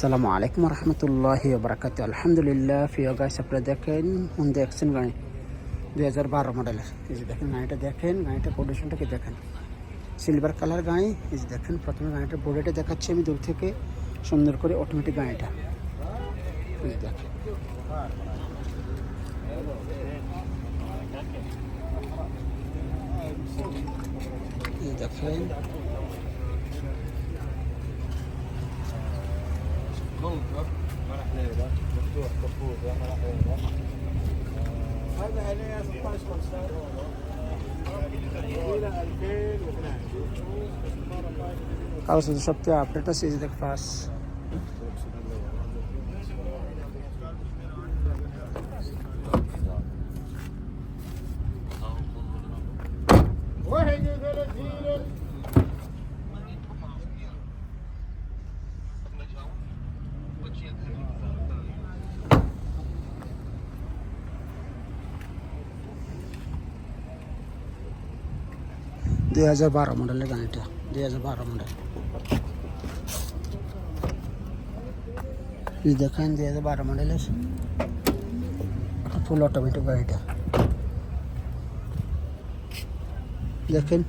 আসসালামু আলাইকুম রহমতুল্লাহি বারাকাত আলহামদুলিল্লাহ, প্রিয় গাছ আপনারা দেখেন হুন্দা অ্যাকশন গাড়ি? দুই হাজার বারো মডেলের এই যে দেখেন, গাড়িটা দেখেন, গাড়িটার কন্ডিশনটাকে দেখেন? সিলভার কালার গাড়ি, এই যে দেখেন, প্রথমে গাড়িটার বডিটা দেখাচ্ছি আমি দূর থেকে, সুন্দর করে অটোমেটিক গাড়িটা। দেখেন هذا مفتوح كفوف يا مرحبا هذا عليه 16 15 خلاص الشط تاع بلاتاس فاس واحد وثلاثين दो हज़ार बारह मॉडल है गाड़ीटा दो हज़ार बारह मॉडल। ये देखें दुई हज़ार बारह मॉडल तो है। फुल ऑटोमेटिक गाड़ीटा देखें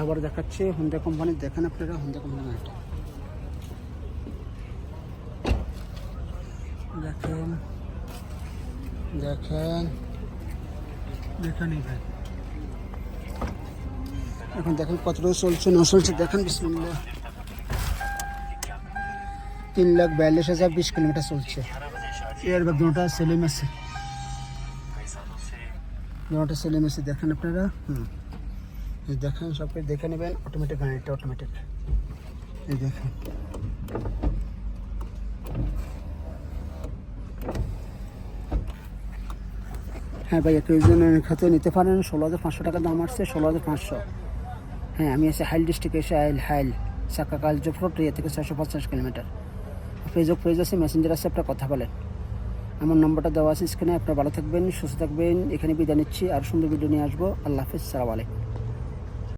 আবার দেখাচ্ছে হুন্ডা কোম্পানির দেখেন আপনারা হুন্ডা কোম্পানির গাড়িটা দেখেন দেখেন দেখেন এই ভাই এখন দেখেন কতটুকু চলছে, না চলছে, দেখেন, বিসমিল্লাহ। তিন লাখ বিয়াল্লিশ হাজার বিশ কিলোমিটার চলছে। এর দুটা সেলিম আছে। দুটা সেলিম আছে, দেখেন আপনারা। হুম। দেখেন সবকে দেখে নেবেন অটোমেটিক গাড়িটা অটোমেটিক এই দেখেন। হ্যাঁ ভাই, একটু খাতে নিতে পারেন। ষোলো হাজার পাঁচশো টাকা দাম আসছে, ষোলো হাজার পাঁচশো। হ্যাঁ আমি আছি হাইল ডিস্ট্রিক্টে, এসে হাইল হাইল সাকাকাল জফরোড ইয়ে থেকে ছয়শো পঞ্চাশ কিলোমিটার। ফেসবুক পেজ আছে মেসেঞ্জার আছে, আপনার কথা বলেন আমার নম্বরটা দেওয়া আছে স্ক্রিনে, আপনার ভালো থাকবেন, সুস্থ থাকবেন। এখানে বিদায় নিচ্ছি, আর সুন্দর ভিডিও নিয়ে আসব। আল্লাহ হাফিজ, সালাম আলাইকুম।